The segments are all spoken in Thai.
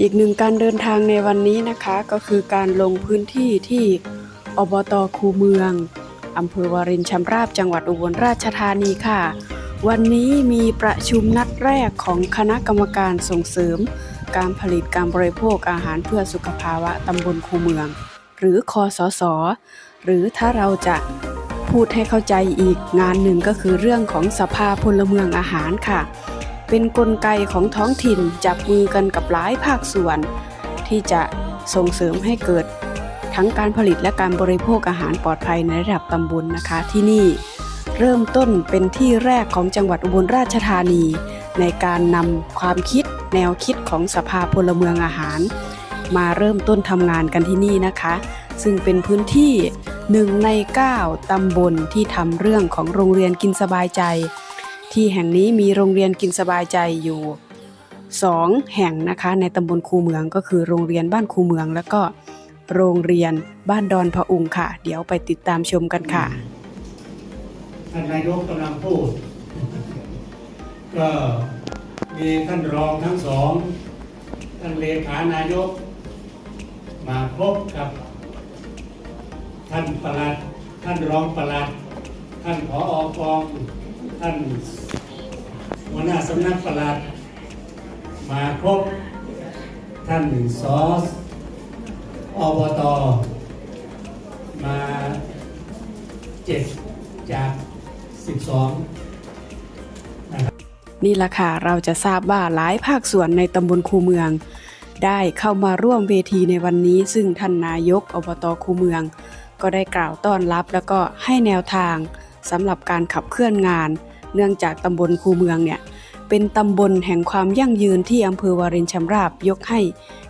อีกหนึ่งการเดินทางในวันนี้นะคะก็คือการลงพื้นที่ที่อบตคูเมืองอำเภอวารินชำราบจังหวัดอุบลราชธานีค่ะ วันนี้มีประชุมนัดแรกของคณะกรรมการส่งเสริม การผลิตการบริโภคอาหารเพื่อสุขภาวะตำบลคูเมือง หรือคอสสหรือถ้าเราจะพูดให้เข้าใจอีกงานหนึ่งก็คือเรื่องของสภาพลเมืองอาหารค่ะ เป็นนกลไกของท้องถิ่นจับมือกันกับหลายภาคส่วน ที่จะส่งเสริมให้เกิดทั้งการผลิตและการบริโภคอาหารปลอดภัยในระดับตำบลนะคะ ที่นี่เริ่มต้นเป็นที่แรกของจังหวัดอุบลราชธานี ในการนำความคิดแนวคิดของสภาพลเมืองอาหาร มาเริ่มต้นทำงานกันที่นี่นะคะ ซึ่งเป็นพื้นที่หนึ่งใน 9 ตำบลที่ทำเรื่องของโรงเรียนกินสบายใจ ที่แห่งนี้มีโรงเรียนกินสบายใจอยู่สองแห่งนะคะในตำบลคูเมืองก็คือโรงเรียนบ้านคูเมือง แล้วก็โรงเรียนบ้านดอนพะอุงค่ะ เดี๋ยวไปติดตามชมกันค่ะท่านนายกกำลังพูด ก็มีท่านรองทั้งสองท่านเลขานายก มาพบกับ ท่านประหลัด ท่านรองประหลัด ท่านผออกอง ท่านหัวหน้าสำนักประหลัด มาพบท่านสอสอบต มาเจ็ดจากสิบสองนี่ละค่ะเราจะทราบว่าหลายภาคส่วนในตำบลคูเมือง ได้เข้ามาร่วมเวทีในวันนี้ ซึ่งท่านนายกอบตคูเมือง ก็ได้กล่าวต้อนรับ แล้วก็ให้แนวทางสำหรับการขับเคลื่อนงาน เนื่องจากตำบลคูเมืองเนี่ยเป็นตำบลแห่งความยั่งยืนที่อำเภอวารินชำราบยกให้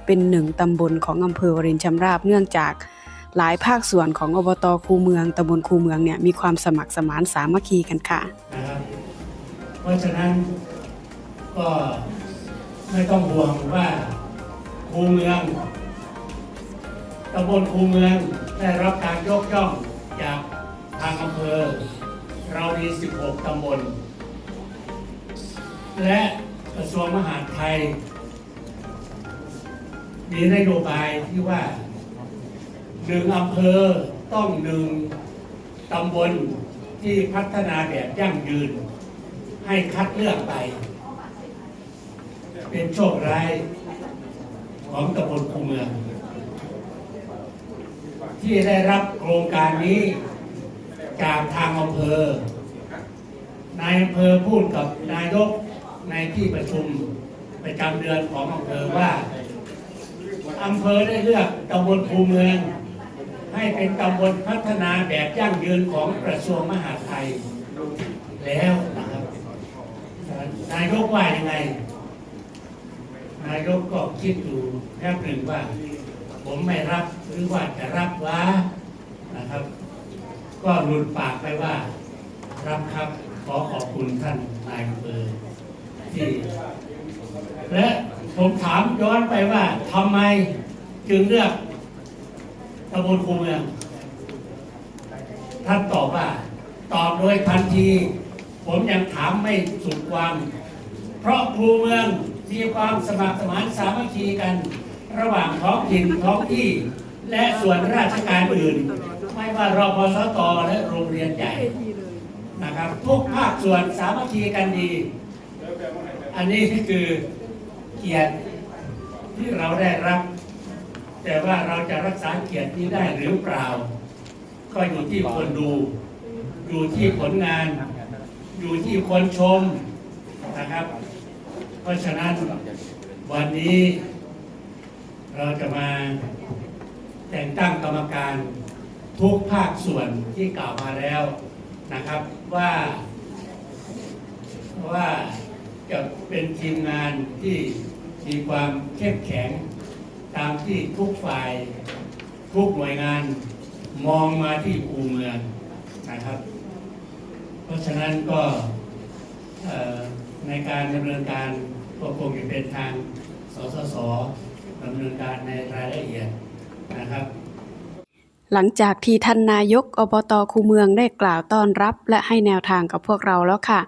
เป็นหนึ่งตำบลของอำเภอวารินชำราบ เนื่องจากหลายภาคส่วนของอบตคูเมืองตำบลคูเมืองเนี่ยมีความสมัครสมานสามัคคีกันค่ะเพราะฉะนั้นก็ไม่ต้องห่วงว่าคูเมืองตำบลคูเมืองได้รับการยกย่องจากทางอำเภอ เรามี 16 ตำบล และกระทรวงมหาดไทย มีนโยบายที่ว่าหนึ่งอำเภอต้องหนึ่งตำบลที่พัฒนาแบบยั่งยืน ให้คัดเลือกไป เป็นโชคร้ายของตำบลคูเมือง ที่ได้รับโครงการนี้ จากทางอำเภอนายอำเภอพูดกับนายกในที่ประชุมประจำเดือนของอำเภอว่าอำเภอได้เลือกตำบลคูเมือง ให้เป็นตำบลพัฒนาแบบยั่งยืนของกระทรวงมหาดไทยแล้วนะครับนายกว่ายังไง นายกก็คิดอยู่แป๊บหนึ่งว่า ผมไม่รับหรือว่าจะรับวะนะครับ ก็หลุดปากไปว่า รับครับขอขอบคุณท่านนายอำเภอที่ และผมถามย้อนไปว่าทำไมจึงเลือกตำบลคูเมืองท่านตอบว่า ตอบโดยทันที ผมยังถามไม่สุดความ เพราะครูเมืองมีความสมัครสมานสามัคคีกัน ระหว่างท้องถิ่นท้องที่ และส่วนราชการอื่น ไม่ว่ารพสตและโรงเรียนใหญ่นะครับ ทุกภาคส่วนสามัคคีกันดี อันนี้คือเกียรติที่เราได้รับ แต่ว่าเราจะรักษาเกียรตินี้ได้หรือเปล่า ก็อยู่ที่คนดู อยู่ที่ผลงาน อยู่ที่คนชมนะครับ เพราะฉะนั้นวันนี้เราจะมาแต่งตั้งกรรมการ ทุกภาคส่วนที่กล่าวมาแล้วนะครับว่าว่าจะเป็นทีมงานที่มีความเข้มแข็ง ตามที่ทุกฝ่ายทุกหน่วยงานมองมาที่อูเมืองนะครับ เพราะฉะนั้นก็ในการดำเนินการก็คงจะเป็นทางสสสดำเนินการในรายละเอียดนะครับ หลังจากที่ท่านนายกอบตคูเมืองได้กล่าวต้อนรับ และให้แนวทางกับพวกเราแล้วค่ะ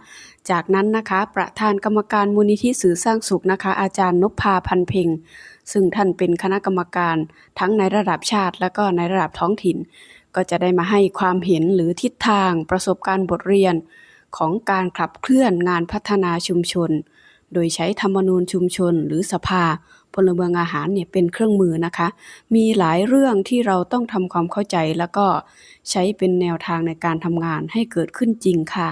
จากนั้นนะคะ ประธานกรรมการมูลนิธิสื่อสร้างสุขนะคะ อาจารย์นพพาพันเพ็งซึ่งท่านเป็นคณะกรรมการทั้งในระดับชาติและก็ในระดับท้องถิ่น ก็จะได้มาให้ความเห็นหรือทิศทางประสบการณ์บทเรียน ของการขับเคลื่อนงานพัฒนาชุมชน โดยใช้ธรรมนูญชุมชน หรือสภา พลเมืองอาหารเนี่ยเป็นเครื่องมือนะคะ มีหลายเรื่องที่เราต้องทำความเข้าใจแล้วก็ใช้เป็นแนวทางในการทำงานให้เกิดขึ้นจริงค่ะ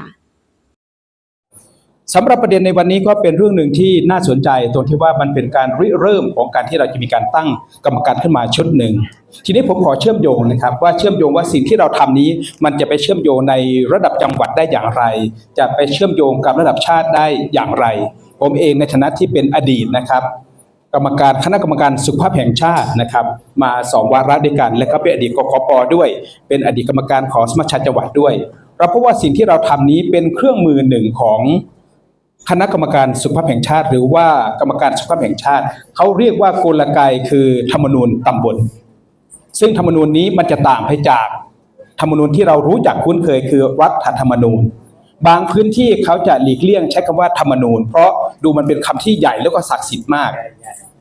สำหรับประเด็นในวันนี้ก็เป็นเรื่องหนึ่งที่น่าสนใจตรงที่ว่ามันเป็นการริเริ่มของการที่เราจะมีการตั้งกรรมการขึ้นมาชุดหนึ่ง ทีนี้ผมขอเชื่อมโยงนะครับ ว่าเชื่อมโยงว่าสิ่งที่เราทำนี้ มันจะไปเชื่อมโยงในระดับจังหวัดได้อย่างไร จะไปเชื่อมโยงกับระดับชาติได้อย่างไร ผมเองในฐานะที่เป็นอดีตนะครับ กรรมการคณะกรรมการสุขภาพแห่งชาตินะครับ มาสองวาระด้วยกัน และก็เป็นอดีตกกปด้วย เป็นอดีตกรรมการของสมัชชาจังหวัดด้วยเราพบว่าสิ่งที่เราทำนี้เป็นเครื่องมือหนึ่งของคณะกรรมการสุขภาพแห่งชาติ หรือว่ากรรมการสุขภาพแห่งชาติเขาเรียกว่ากลไกคือธรรมนูญตำบล ซึ่งธรรมนูญนี้มันจะต่างไปจากธรรมนูญที่เรารู้จักคุ้นเคยคือรัฐธรรมนูญ บางพื้นที่เขาจะหลีกเลี่ยงใช้คำว่าธรรมนูญ เพราะดูมันเป็นคำที่ใหญ่แล้วก็ศักดิ์สิทธิ์มาก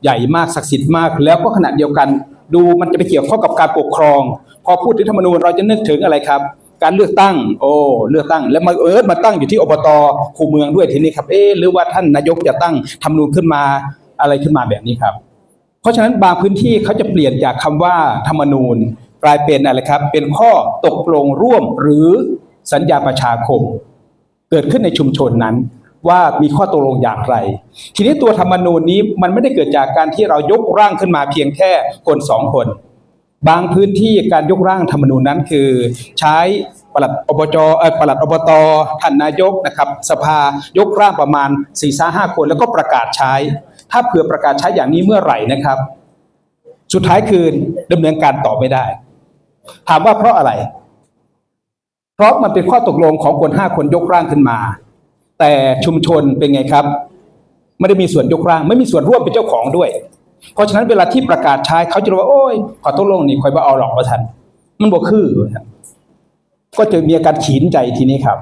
ใหญ่มากศักดิ์สิทธิ์มาก แล้วก็ขณะเดียวกัน ดูมันจะไปเกี่ยวข้องกับการปกครอง พอพูดถึงธรรมนูญเราจะนึกถึงอะไรครับ การเลือกตั้ง โอ้เลือกตั้ง แล้วมาเอิร์ธมาตั้งอยู่ที่อบตคูเมืองด้วยทีนี้ครับเอ๊หรือว่าท่านนายกจะตั้งธรรมนูญขึ้นมาอะไรขึ้นมาแบบนี้ครับ เพราะฉะนั้นบางพื้นที่เขาจะเปลี่ยนจากคำว่าธรรมนูญกลายเป็นอะไรครับ เป็นข้อตกลงร่วมหรือสัญญาประชาคม เกิดขึ้นในชุมชนนั้น ว่ามีข้อตกลงอย่างไร ทีนี้ตัวธรรมนูญนี้มันไม่ได้เกิดจากการที่เรายกร่างขึ้นมาเพียงแค่คนสองคน บางพื้นที่การยกร่างธรรมนูญนั้นคือ ใช้ปลัดอบจเออปลัดอบตท่านนายกนะครับ สภายกร่างประมาณ4ี่ห้าคนแล้วก็ประกาศใช้ ถ้าเผื่อประกาศใช้อย่างนี้เมื่อไหร่นะครับ สุดท้ายคือดำเนินการต่อไม่ได้ ถามว่าเพราะอะไร เพราะมันเป็นข้อตกลงของคนห้าคนยกร่างขึ้นมา แต่ชุมชนเป็นไงครับ ไม่ได้มีส่วนยกร่าง ไม่มีส่วนร่วมเป็นเจ้าของด้วย เพราะฉะนั้นเวลาที่ประกาศใช้เขาจะว่าโอ้ยขอตกลงนี่คอยมาเอาหลอกมาทัน มันบ่คือก็จะมีอาการขีนใจทีนี้ครับ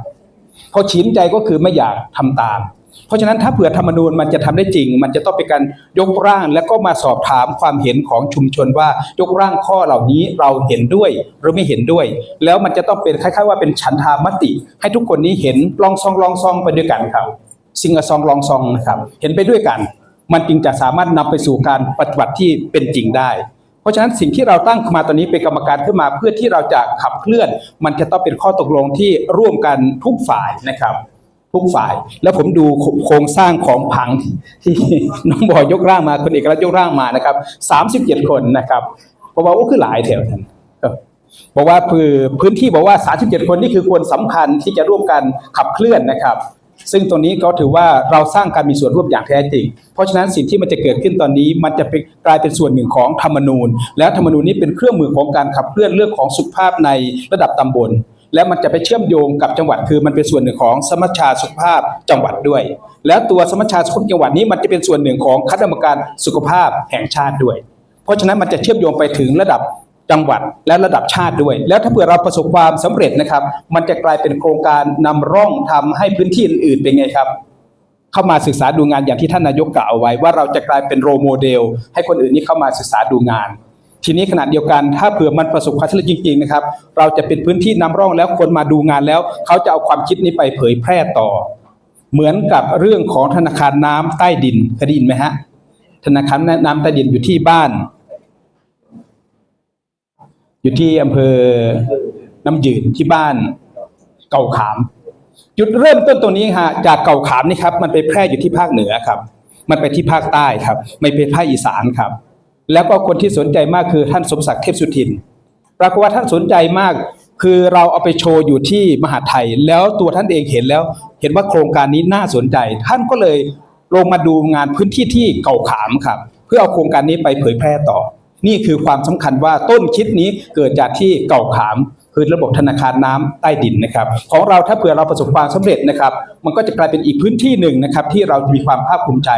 พอขีนใจก็คือไม่อยากทำตาม เพราะฉะนั้นถ้าเผื่อธรรมนูญมันจะทำได้จริง มันจะต้องเป็นการยกร่างแล้วก็มาสอบถามความเห็นของชุมชนว่ายกร่างข้อเหล่านี้เราเห็นด้วยหรือไม่เห็นด้วย แล้วมันจะต้องเป็นคล้ายๆ ว่าเป็นฉันทามติ ให้ทุกคนนี้เห็นลองซองลองซองไปด้วยกันครับซิงอซองลองซองนะครับเห็นไปด้วยกัน มันจึงจะสามารถนำไปสู่การปฏิบัติที่เป็นจริงได้ เพราะฉะนั้นสิ่งที่เราตั้งขึ้นมาตอนนี้เป็นกรรมการขึ้นมาเพื่อที่เราจะขับเคลื่อน มันจะต้องเป็นข้อตกลงที่ร่วมกันทุกฝ่ายนะครับ ทุกฝ่าย แล้วผมดูโครงสร้างของผังที่น้องบอยยกร่างมาคนเอกรัฐยกร่างมานะครับสามสิบเจ็ดคนนะครับเพราะว่าโอ้คือหลายแถวนั้นบอกว่าคือพื้นที่บอกว่าสาสิบเจ็ดคนนี่คือคนสำคัญที่จะร่วมกันขับเคลื่อนนะครับ ซึ่งตรงนี้ก็ถือว่าเราสร้างการมีส่วนร่วมอย่างแท้จริง เพราะฉะนั้นสิ่งที่มันจะเกิดขึ้นตอนนี้มันจะเป็นกลายเป็นส่วนหนึ่งของธรรมนูญ แล้วธรรมนูญนี้เป็นเครื่องมือของการขับเคลื่อนเรื่องของสุขภาพในระดับตำบล แล้วมันจะไปเชื่อมโยงกับจังหวัดคือมันเป็นส่วนหนึ่งของสมัชชาสุขภาพจังหวัดด้วย แล้วตัวสมัชชาสุขภาพจังหวัดนี้มันจะเป็นส่วนหนึ่งของคณะกรรมการสุขภาพแห่งชาติด้วย เพราะฉะนั้นมันจะเชื่อมโยงไปถึงระดับจังหวัดและระดับชาติด้วย แล้วถ้าเผื่อเราประสบความสำเร็จนะครับ มันจะกลายเป็นโครงการนำร่องทำให้พื้นที่อื่นๆเป็นไงครับ เข้ามาศึกษาดูงานอย่างที่ท่านนายกกล่าวเอาไว้ ว่าเราจะกลายเป็นโรโมเดล ให้คนอื่นนี่เข้ามาศึกษาดูงาน ทีนี้ขณะเดียวกัน ถ้าเผื่อมันประสบความสำเร็จจริงๆนะครับ เราจะเป็นพื้นที่นำร่องแล้วคนมาดูงานแล้ว เขาจะเอาความคิดนี้ไปเผยแพร่ต่อ เหมือนกับเรื่องของธนาคารน้ำใต้ดินเคยได้ยินไหมฮะธนาคารน้ำใต้ดินอยู่ที่บ้าน อยู่ที่อำเภอน้ำยืนที่บ้าน เก่าขาม จุดเริ่มต้นตรงนี้ฮะจากเก่าขามนี่ครับ มันไปแพร่อยู่ที่ภาคเหนือครับ มันไปที่ภาคใต้ครับ ไม่ไปภาคอีสานครับ แล้วก็คนที่สนใจมากคือท่านสมศักดิ์เทพสุทิน ปรากฏว่าท่านสนใจมาก คือเราเอาไปโชว์อยู่ที่มหาไทย แล้วตัวท่านเองเห็นแล้ว เห็นว่าโครงการนี้น่าสนใจ ท่านก็เลยลงมาดูงานพื้นที่ที่เก่าขามครับ เพื่อเอาโครงการนี้ไปเผยแพร่ต่อ นี่คือความสำคัญว่าต้นคิดนี้เกิดจากที่เก่าขามคือระบบธนาคารน้ำใต้ดินนะครับ ของเราถ้าเผื่อเราประสบความสำเร็จนะครับ มันก็จะกลายเป็นอีกพื้นที่หนึ่งนะครับที่เรามีความภาคภูมิใจ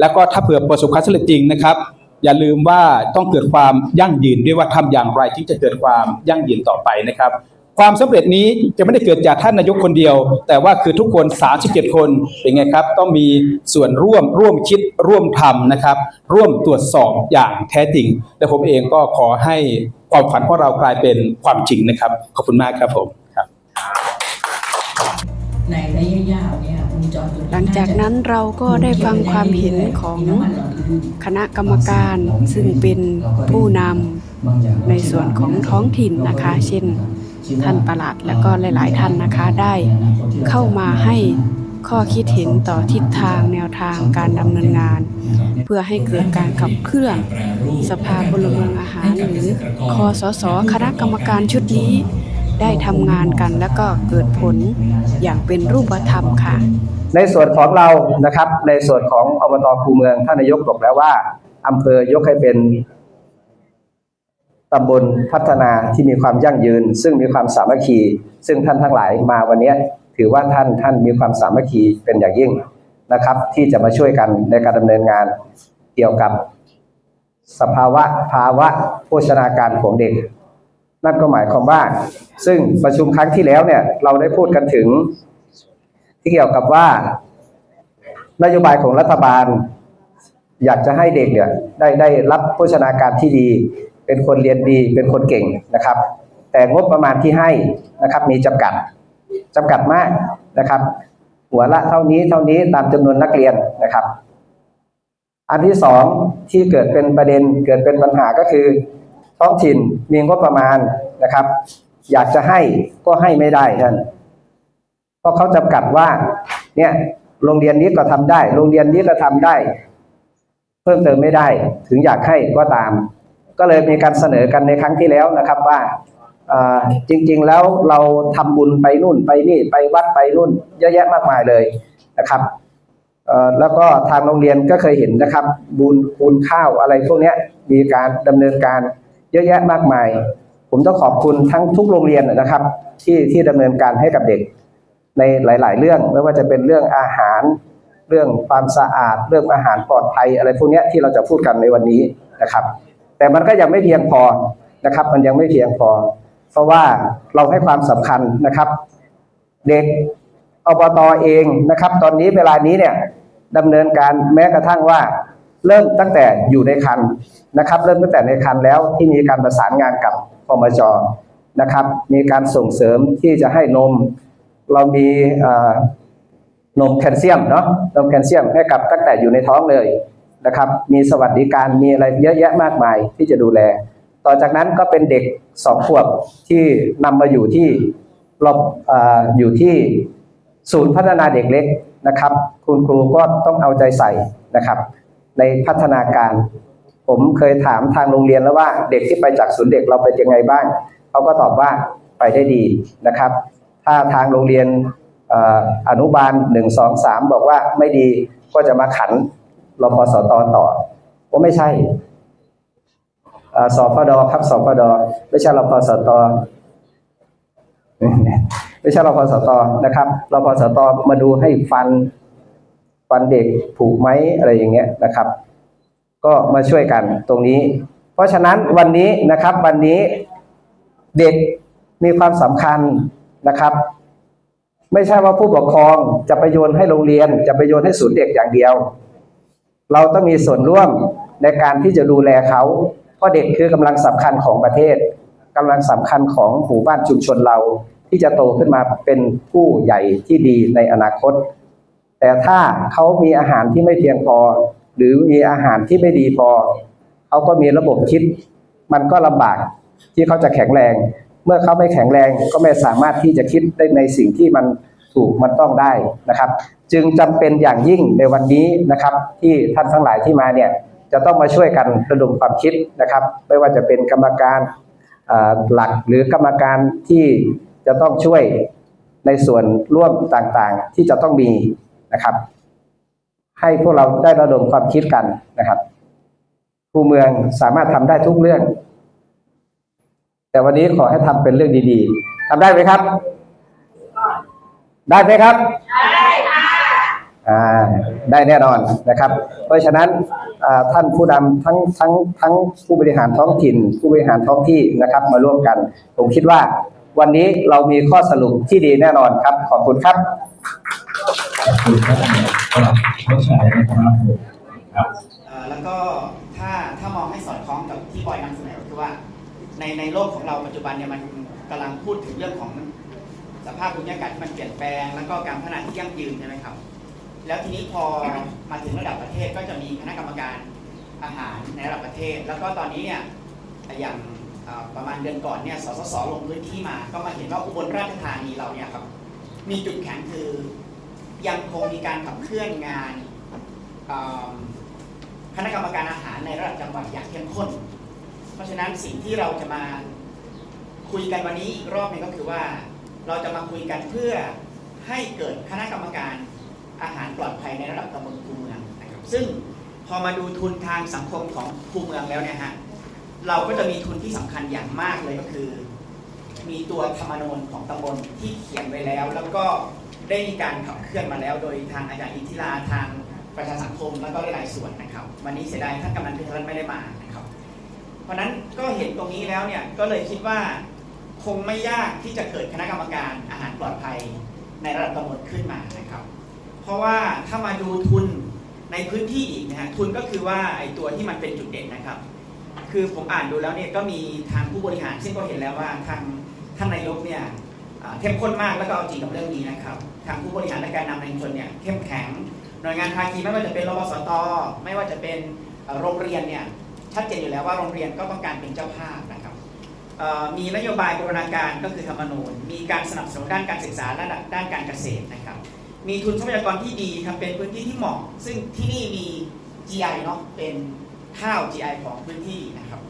แล้วก็ถ้าเผื่อประสบความสำเร็จจริงนะครับ อย่าลืมว่าต้องเกิดความยั่งยืนด้วยว่าทำอย่างไรที่จะเกิดความยั่งยืนต่อไปนะครับ ความสำเร็จนี้จะไม่ได้เกิดจากท่านนายกคนเดียว แต่ว่าคือทุกคน 37 คนเป็นไงครับ ต้องมีส่วนร่วมร่วมคิดร่วมทำนะครับ ร่วมตรวจสอบอย่างแท้จริง และผมเองก็ขอให้ความฝันของเรากลายเป็นความจริงนะครับ ขอบคุณมากครับผมครับในระยะยาว หลังจากนั้นเราก็ได้ฟังความเห็นของคณะกรรมการซึ่งเป็นผู้นำในส่วนของท้องถิ่นนะคะ เช่นท่านประหลัดและก็หลาย ๆ ท่านนะคะได้เข้ามาให้ข้อคิดเห็นต่อทิศทางแนวทางการดำเนินงาน เพื่อให้เกิดการขับเคลื่อนสภาพลเมืองอาหารหรือคอสสคณะกรรมการชุดนี้ได้ทำงานกันแล้วก็เกิดผลอย่างเป็นรูปธรรมค่ะ ในส่วนของเรานะครับ ในส่วนของอบตคูเมืองท่านนายกบอกแล้วว่าอำเภอยกให้เป็นตำบลพัฒนาที่มีความยั่งยืน ซึ่งมีความสามัคคี ซึ่งท่านทั้งหลายมาวันนี้ถือว่าท่านท่านมีความสามัคคีเป็นอย่างยิ่งนะครับ ที่จะมาช่วยกันในการดำเนินงานเกี่ยวกับสภาวะภาวะโภชนาการของเด็ก นั่นก็หมายความว่า ซึ่งประชุมครั้งที่แล้วเนี่ยเราได้พูดกันถึง ที่เกี่ยวกับว่านโยบายของรัฐบาล อยากจะให้เด็กเนี่ยได้ได้รับโภชนาการที่ดี เป็นคนเรียนดี เป็นคนเก่งนะครับ แต่งบประมาณที่ให้นะครับ มีจำกัดจำกัดมากนะครับ หัวละเท่านี้เท่านี้ตามจำนวนนักเรียนนะครับ อันที่สองที่เกิดเป็นประเด็นเกิดเป็นปัญหาก็คือ ท้องถิ่นมีงบประมาณนะครับ อยากจะให้ก็ให้ไม่ได้ท่าน ราะเขาจำกัดว่า เนี่ยโรงเรียนนี้ก็ทำได้ โรงเรียนนี้ก็ทำได้ เพิ่มเติมไม่ได้ ถึงอยากให้ก็ตาม ก็เลยมีการเสนอกันในครั้งที่แล้วนะครับว่าจริง ๆ แล้วเราทำบุญไปนู่นไปนี่ไปวัดไปนู่น เยอะแยะมากมายเลยนะครับแล้วก็ทางโรงเรียนก็เคยเห็นนะครับ บุญคูณข้าวอะไรพวกนี้มีการดำเนินการเยอะแยะมากมาย ผมต้องขอบคุณทั้งทุกโรงเรียนนะครับ ที่ที่ดำเนินการให้กับเด็ก ในหลาย ๆ เรื่องไม่ว่าจะเป็นเรื่องอาหาร เรื่องความสะอาด เรื่องอาหารปลอดภัยอะไรพวกนี้ที่เราจะพูดกันในวันนี้นะครับ แต่มันก็ยังไม่เพียงพอนะครับ มันยังไม่เพียงพอ เพราะว่าเราให้ความสำคัญนะครับ เด็กอบตเองนะครับ ตอนนี้เวลานี้เนี่ยดำเนินการแม้กระทั่งว่าเริ่มตั้งแต่อยู่ในคันนะครับ เริ่มตั้งแต่ในคันแล้วที่มีการประสานงานกับพมจนะครับ มีการส่งเสริมที่จะให้นม เรามีนมแคลเซียมเนาะนมแคลเซียมให้กับตั้งแต่อยู่ในท้องเลยนะครับ มีสวัสดิการมีอะไรเยอะแยะมากมายที่จะดูแล ต่อจากนั้นก็เป็นเด็กสองขวบที่นำมาอยู่ที่รอบเอ่ออยู่ที่ศูนย์พัฒนาเด็กเล็กนะครับ คุณครูก็ต้องเอาใจใส่นะครับ ในพัฒนาการ ผมเคยถามทางโรงเรียนแล้วว่าเด็กที่ไปจากศูนย์เด็กเราเป็นยังไงบ้างเขาก็ตอบว่าไปได้ดีนะครับ ถ้าทางโรงเรียนอนุบาลหนึ่งสองสามบอกว่าไม่ดีก็จะมาขันรพสตต่อว่าไม่ใช่เอ่อสพดครับสพดไม่ใช่รพสตไม่ใช่รพสตนะครับรพสตมาดูให้ฟันฟันเด็กผูกไหมอะไรอย่างเงี้ยนะครับ ก็มาช่วยกันตรงนี้ เพราะฉะนั้นวันนี้นะครับวันนี้เด็กมีความสำคัญ นะครับ ไม่ใช่ว่าผู้ปกครองจะไปโยนให้โรงเรียน จะไปโยนให้ศูนย์เด็กอย่างเดียว เราต้องมีส่วนร่วมในการที่จะดูแลเขาเพราะเด็กคือกำลังสำคัญของประเทศกำลังสำคัญของหมู่บ้านชุมชนเรา ที่จะโตขึ้นมาเป็นผู้ใหญ่ที่ดีในอนาคต แต่ถ้าเขามีอาหารที่ไม่เพียงพอ หรือมีอาหารที่ไม่ดีพอเขาก็มีระบบคิด มันก็ลำบากที่เขาจะแข็งแรง เมื่อเขาไม่แข็งแรงก็ไม่สามารถที่จะคิดได้ในสิ่งที่มันถูกมันต้องได้นะครับ จึงจำเป็นอย่างยิ่งในวันนี้นะครับ ที่ท่านทั้งหลายที่มาเนี่ยจะต้องมาช่วยกันระดมความคิดนะครับ ไม่ว่าจะเป็นกรรมการหลักหรือกรรมการที่จะต้องช่วยในส่วนร่วมต่างๆ ที่จะต้องมีนะครับ ให้พวกเราได้ระดมความคิดกันนะครับ ผู้เมืองสามารถทำได้ทุกเรื่อง แต่วันนี้ขอให้ทำเป็นเรื่องดีๆทำได้ไหมครับ ได้ไหมครับ ได้ค่ะอ่าได้แน่นอนนะครับ เพราะฉะนั้นท่านผู้นำทั้งทั้งทั้งผู้บริหารท้องถิ่น ผู้บริหารท้องที่นะครับ มาร่วมกัน ผมคิดว่า วันนี้เรามีข้อสรุปที่ดีแน่นอนครับ ขอบคุณครับเอ่อแล้วก็ถ้าถ้ามองให้สอดคล้องกับที่บอยนำเสนอคือว่า ในในโลกของเราปัจจุบันเนี่ยมันกำลังพูดถึงเรื่องของสภาพภูมิอากาศที่มันเปลี่ยนแปลง แล้วก็การพัฒนาที่ยั่งยืนใช่ไหมครับ แล้วทีนี้พอมาถึงระดับประเทศก็จะมีคณะกรรมการอาหารในระดับประเทศ แล้วก็ตอนนี้เนี่ยอย่างประมาณเดือนก่อนเนี่ย สสส ลงพื้นที่มา ก็มาเห็นว่าอุบลราชธานีเราเนี่ยครับ มีจุดแข็งคือยังคงมีการขับเคลื่อนงานคณะกรรมการอาหารในระดับจังหวัดอย่างเข้มข้น เพราะฉะนั้นสิ่งที่เราจะมาคุยกันวันนี้อีกรอบหนึงก็คือว่า เราจะมาคุยกันเพื่อให้เกิดคณะกรรมการอาหารปลอดภัยในระดับตำบลคูเมืองนะครับ ซึ่งพอมาดูทุนทางสังคมของคูเมืองแล้วเนี่ยฮะเราก็จะมีทุนที่สำคัญอย่างมากเลยก็คือ มีตัวธรรมนูญของตำบลที่เขียนไว้แล้ว แล้วก็ได้มีการขับเคลื่อนมาแล้ว โดยทางอาจารย์อินทิราทางประชาสังคมแล้วก็หลายๆส่วนนะครับ วันนี้เสียดายท่านกำนันเพชรรัตน์ไม่ได้มานะครับ เพราะนั้นก็เห็นตรงนี้แล้วเนี่ยก็เลยคิดว่าคงไม่ยากที่จะเกิดคณะกรรมการอาหารปลอดภัยในระดับตำบลขึ้นมานะครับ เพราะว่าถ้ามาดูทุนในพื้นที่อีกนะฮะทุนก็คือว่าไอ้ตัวที่มันเป็นจุดเด่นนะครับ คือผมอ่านดูแล้วเนี่ยก็มีทางผู้บริหาร ซึ่งก็เห็นแล้วว่าทางท่านนายกเนี่ยเข้มข้นมากแล้วก็เอาจริงกับเรื่องนี้นะครับ ทางผู้บริหารและการนำในชุมชนเนี่ยเข้มแข็งหน่วยงานภาคีไม่ว่าจะเป็นรบสตไม่ว่าจะเป็นโรงเรียนเนี่ย ชัดเจนอยู่แล้วว่าโรงเรียนก็ต้องการเป็นเจ้าภาพนะครับมีนโยบายบูรณาการก็คือธรรมนูญ มีการสนับสนุนด้านการศึกษาและด้านการเกษตรนะครับ มีทุนทรัพยากรที่ดีครับเป็นพื้นที่ที่เหมาะ ซึ่งที่นี่มี GI เนาะเป็นข้าว GI ของพื้นที่นะครับ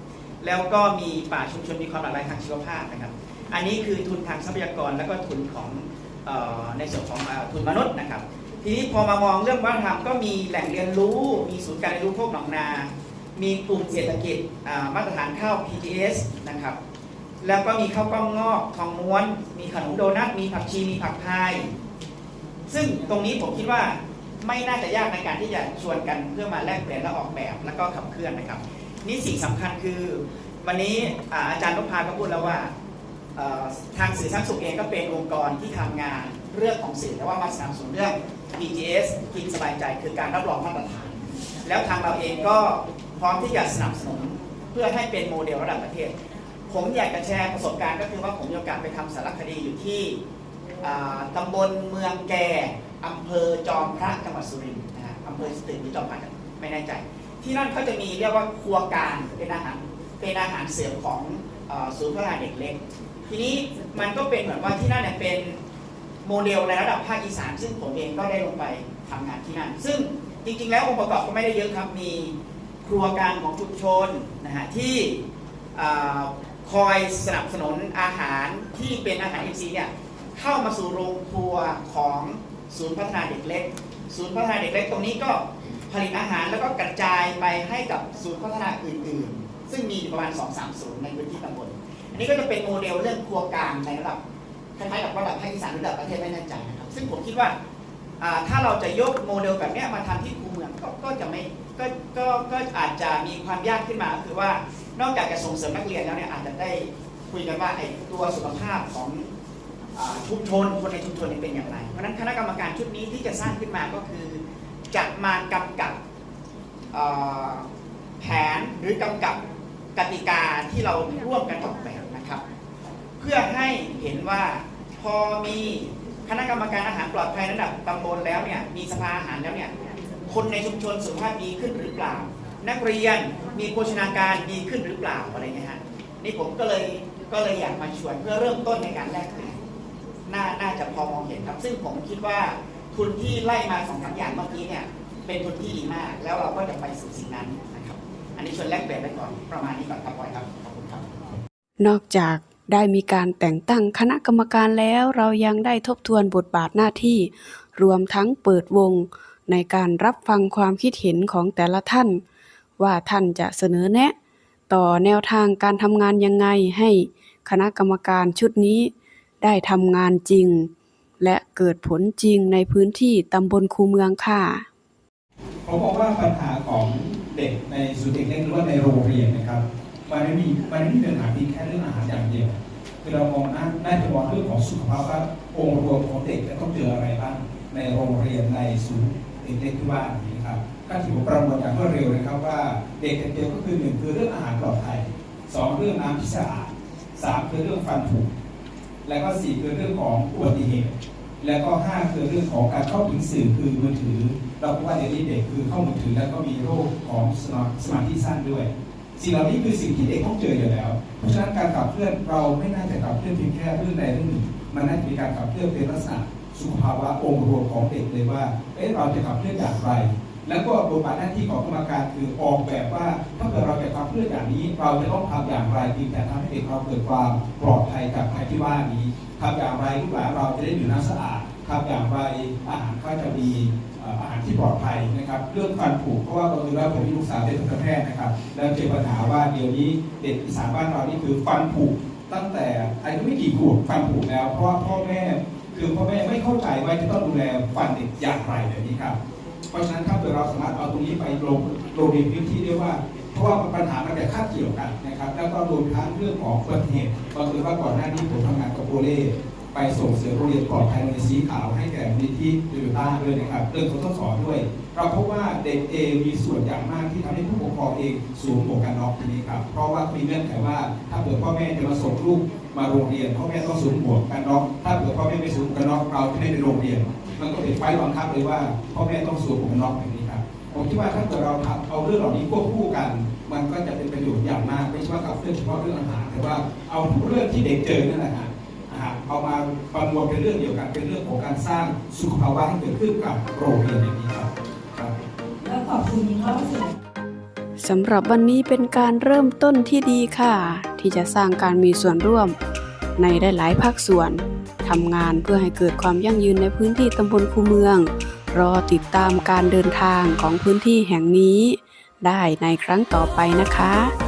แล้วก็มีป่าชุมชนมีความหลากหลายทางชีวภาพนะครับ อันนี้คือทุนทางทรัพยากรแล้วก็ทุนของออในส่วนของอทุนมนุษย์นะครับ ทีนี้พอมามองเรื่องวัฒนธรรมก็มีแหล่งเรียนรู้ มีศูนย์การเรียนรู้โคกหนองนา มีกลุ่มเศรษฐกิจมาตรฐานข้าว PGS นะครับ แล้วก็มีข้าวกล้องงอกทองม้วน มีขนมโดนัท มีผักชี มีผักพาย ซึ่งตรงนี้ผมคิดว่าไม่น่าจะยากในการที่จะชวนกันเพื่อมาแลกเปลี่ยนและออกแบบ แล้วก็ขับเคลื่อนนะครับ นี่สิ่งสำคัญคือ วันนี้อาจารย์นพพาก็พูดแล้วว่าทางสื่อสร้างสุขเองก็เป็นองค์กรที่ทำงานเรื่องของสื่อแต่ว่ามาสนับสนุนเรื่อง PGS กินสบายใจคือการรับรองมาตรฐาน แล้วทางเราเองก็ พร้อมที่จะสนับสนุนเพื่อให้เป็นโมเดลระดับประเทศ ผมอยากจะแชร์ประสบการณ์ก็คือว่าผมมีโอกาสไปทำสารคดีอยู่ที่อ่าตำบลเมืองแก่อำเภอจอมพระจังหวัดสุรินทร์นะฮะอำเภอสตึกหรือจอมพระไม่แน่ใจ ที่นั่นเขาจะมีเรียกว่าครัวการเป็นอาหารเป็นอาหารเสริมของอศูนย์พัฒนาเด็กเล็ก ทีนี้มันก็เป็นเหมือนว่าที่นั่นเนี่ยเป็นโมเดลในระดับภาคอีสาน ซึ่งผมเองก็ได้ลงไปทำงานที่นั่น ซึ่งจริงๆ แล้วองค์ประกอบก็ไม่ได้เยอะครับมี ครัวกลารของชุมชนนะฮะที่คอยสนับสนุนอาหารที่เป็นอาหารอินทรีย์เนี่ยเข้ามาสู่โรงครัวของศูนย์พัฒนาเด็กเล็ก ศูนย์พัฒนาเด็กเล็กตรงนี้ก็ผลิตอาหารแล้วก็กระจายไปให้กับศูนย์พัฒนาอื่น ๆ ซึ่งมีประมาณ 2-3ศูนย์ในพื้นที่ตำบล อันนี้ก็จะเป็นโมเดลเรื่องครัวกลางในระดับคล้ายๆกับระดับภาคอีสานหรือระดับประเทศไม่แน่ใจนะครับ ซึ่งผมคิดว่าถ้าเราจะยกโมเดลแบบนี้มาทำที่คูเมืองก็จะไม่ ก็ก็ก็อาจจะมีความยากขึ้นมาก็คือว่านอกจากจะส่งเสริมนักเรียนแล้วเนี่ยอาจจะได้คุยกันว่าไอ้ตัวสุขภาพของอ่าชุมชนคนในชุมชนเนี่เป็นอย่างไร เพราะฉะนั้นคณะกรรมการชุดนี้ที่จะสร้างขึ้นมาก็คือจะมากำกับแผนหรือกำกับกติกาที่เราร่วมกันออกแบบนะครับ เพื่อให้เห็นว่าพอมีคณะกรรมการอาหารปลอดภัยระดับตำบลแล้วเนี่ยมีสภาอาหารแล้วเนี่ย คนในชุมชนสุขภาพดีขึ้นหรือเปล่า นักเรียนมีโภชนาการดีขึ้นหรือเปล่าอะไรเงี้ยฮะนี่ผมก็เลยก็เลยอยากมาชวนเพื่อเริ่มต้นในการแลกเปลี่ยนน่าน่าจะพอมองเห็นครับ ซึ่งผมคิดว่าทุนที่ไล่มาสองสามอย่างเมื่อกี้เนี่ยเป็นทุนที่ดีมาก แล้วเราก็จะไปสู่สิ่งนั้นนะครับ อันนี้ชวนแลกเปลี่ยนไปก่อนประมาณนี้ก่อนครับบอยครับขอบคุณครับ นอกจากได้มีการแต่งตั้งคณะกรรมการแล้วเรายังได้ทบทวนบทบาทหน้าที่ รวมทั้งเปิดวง ในการรับฟังความคิดเห็นของแต่ละท่าน ว่าท่านจะเสนอแนะ ต่อแนวทางการทำงานยังไงให้คณะกรรมการชุดนี้ ได้ทำงานจริง และเกิดผลจริงในพื้นที่ตำบลคูเมืองค่ะเขาบอกว่าปัญหาของเด็กในศูนย์เด็กเล็กหรือว่าในโรงเรียนนะครับมันไม่มีมันไม่มีปัญหาเพียงแค่เรื่องอาหารอย่างเดียวคคือเรามองน่าน่าจะมองเรื่องของสุขภาพว่าองค์รวมของเด็กจะต้องเจออะไรบ้างในโรงเรียนในศูนย์ เด็กที่ว่านี้นะครับก็ถือว่าประมวลอย่างรวดเร็วนะครับ ว่าเด็กจะเจอก็คือหนึ่งคือเรื่องอาหารปลอดภัยสองเรื่องน้ำที่สะอาดสามคือเรื่องฟันผุแล้วก็สี่คือเรื่องของอุบัติเหตุแล้วก็ห้าคือเรื่องของการเข้าถึงสื่อคือมือถือ เราพบว่าเดี๋ยวนี้เด็กคือเข้ามือถือแล้วก็มีโรคของสมาสมาธิสั้นด้วยสิ่งเหล่านี้คือสิ่งที่เด็กต้องเจออยู่แล้ว เพราะฉะนั้นการขับเคลื่อนเราไม่น่าจะขับเคลื่อนเพียงแค่เรื่องใดเรื่องหนึ่ง มันน่าจะมีการขับเคลื่อนเป็นลักษณะ สุขภาวะองค์รวมของเด็กเลยว่าเอ๊ะเราจะขับเคลื่อนอย่างไร แล้วก็บทบาทหน้าที่ของกรรมการคือออกแบบว่า ถ้าเกิดเราจะขับเคลื่อนอย่างนี้ เราจะต้องทำอย่างไรที่จะทำให้เด็กเราเกิดความปลอดภัยจากภัยที่ว่านี้ทำอย่างไรลูกหลานเราจะได้อยู่น้ำสะอาดทำอย่างไรอาหารก็จะมีอาหารที่ปลอดภัยนะครับเรื่องฟันผุเพราะว่าเราดูแล้วผมมีลูกสาวเป็นทันตแพทย์นะครับ แล้วเจอปัญหาว่าเดี๋ยวนี้เด็กอีสานบ้านเรานี่คือฟันผุตั้งแต่อายุไม่กี่ขวบฟันผุแล้ว เพราะว่าพ่อแม่ คือพ่อแม่ไม่เข้าใจว่าจะต้องดูแลฟันเด็กอย่างไรแบบนี้ครับ เพราะฉะนั้นถ้าเกิดเราสามารถเอาตรงนี้ไปลงลงในพื้นที่ได้ว่า เพราะว่าปัญหามันจะคาดเกี่ยวกันนะครับ แล้วก็รวมทั้งเรื่องของอุบัติเหตุก็คือว่าก่อนหน้านี้ผมทำงานกับโอเล่ไปส่งเสริมโรงเรียนปลอดภัยในสีขาวให้แก่มูลนิธิโตโยต้าด้วยนะครับเรื่องของต้องสอนด้วย เราพบว่าเด็กเอมีส่วนอย่างมากที่ทำให้ผู้ปกครองเองสวมหมวกกันน็อกทีนี้ครับ เพราะว่ามีเงื่อนไขว่าถ้าเกิดพ่อแม่จะมาส่งลูก มาโรงเรียนพ่อแม่ต้องสวมหมวกกันน็อกถ้าเกิดพ่อแม่ไม่สวมกันน็อกเราจะไม่ไปโรงเรียน มันก็เป็นไฟบังคับเลยว่าพ่อแม่ต้องสวมหมวกกันน็อกแบบนี้ครับผมคิดว่าถ้าเกิดเราทำเอาเรื่องเหล่านี้ควบคู่กัน มันก็จะเป็นประโยชน์อย่างมากไม่ใช่ว่ากับเรื่องเฉพาะเรื่องอาหารแต่ว่าเอาทุกเรื่องที่เด็กเจอนั่นแหละฮะอ่าเอามาประมวลเป็นเรื่องเดียวกันเป็นเรื่องของการสร้างสุขภาวะให้เกิดขึ้นกับโรงเรียนอย่างนี้ครับครับแล้วขอบคุณยิงเข้าสู่ สำหรับวันนี้เป็นการเริ่มต้นที่ดีค่ะ ที่จะสร้างการมีส่วนร่วม ในหลายๆภาคส่วนทำงานเพื่อให้เกิดความยั่งยืนในพื้นที่ตำบลคูเมือง รอติดตามการเดินทางของพื้นที่แห่งนี้ ได้ในครั้งต่อไปนะคะ